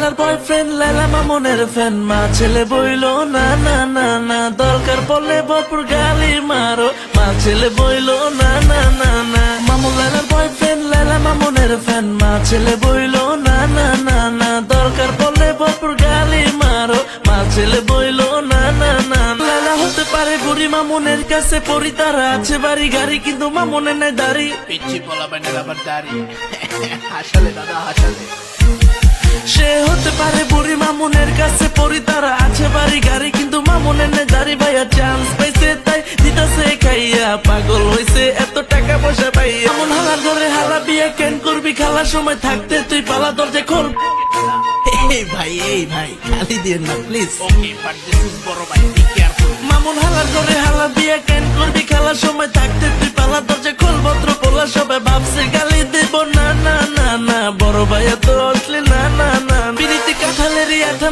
লালার boyfriend লালা মামনের fan মা ছেলে বইলো, না না না না, দরকার পড়লে বপুর গালি মারো। মা ছেলে বইলো, না না না না। মামুন লালার বয়ফ্রেন্ড লালা মামনের ফ্যান মা ছেলে বইলো, না না না না, দরকার পড়লে বপুর গালি মারো। মা ছেলে বইলো, না না না লালা হতে পারে বুড়ি মামুনের কাছে পরি তারা আছে বাড়ি গাড়ি, কিন্তু মামুনের নাই দাড়ি। পিচ্ছি বলা আবার দাড়ি। হাসালে, দাদা, হাসালে। সে হতে পারে বুড়ি মামুনের কাছে পরি তারা আছে বাড়ি গাড়ি কিন্তু মামুনের নেই দাড়ি ভাইয়া চান্স পাইছে তাই দিতেছে খাইয়া পাগল হইছে এত টাকা পয়সা পাইয়া। এমন হালার ঘরে হালা বিয়ে কেন করবি? খালার সময় থাকতে তুই পালা দরজা খোল। এই ভাই এই ভাই খালি দিয়ে না please okay but this is বড় ভাই বি কেয়ারফুল মামুন হালার ঘরে হালা বিয়ে কেন করবি? খালার সময় থাকতে তুই পালা দরজা খোল ভদ্র পোলা সবাই ভাবছে গালি দেব না না না না বড় ভাইয়া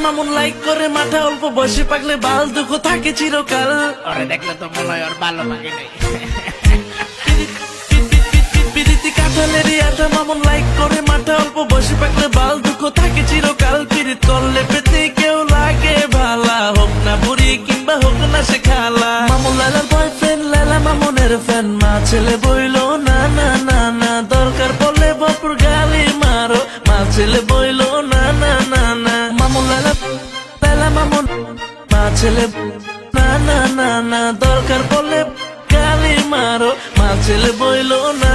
মামুন লাইক করে মাথা অল্প বসে পাকলে বাল দুঃখ থাকে চিরকাল। ওরে দেখলে তো মনে হয় ওর ভালো লাগে নাই। মামুন লাইক করে মাথা অল্প বসে পাকলে বাল দুঃখ থাকে চিরকাল। পিরিত করলে পেতে কেউ লাগে ভালা হোক না বুড়ি কিংবা হোক না সে খালা। মামুন লালার বয়ফ্রেন্ড লালা মামুনের ফ্যান মা ছেলে বইলো না না না না দরকার পড়লে বাপুর গালি মারো। মা ছেলে মামুন। মা ছেলে না না না না, দরকার পড়লে গালি মারো। মা ছেলে বইলো না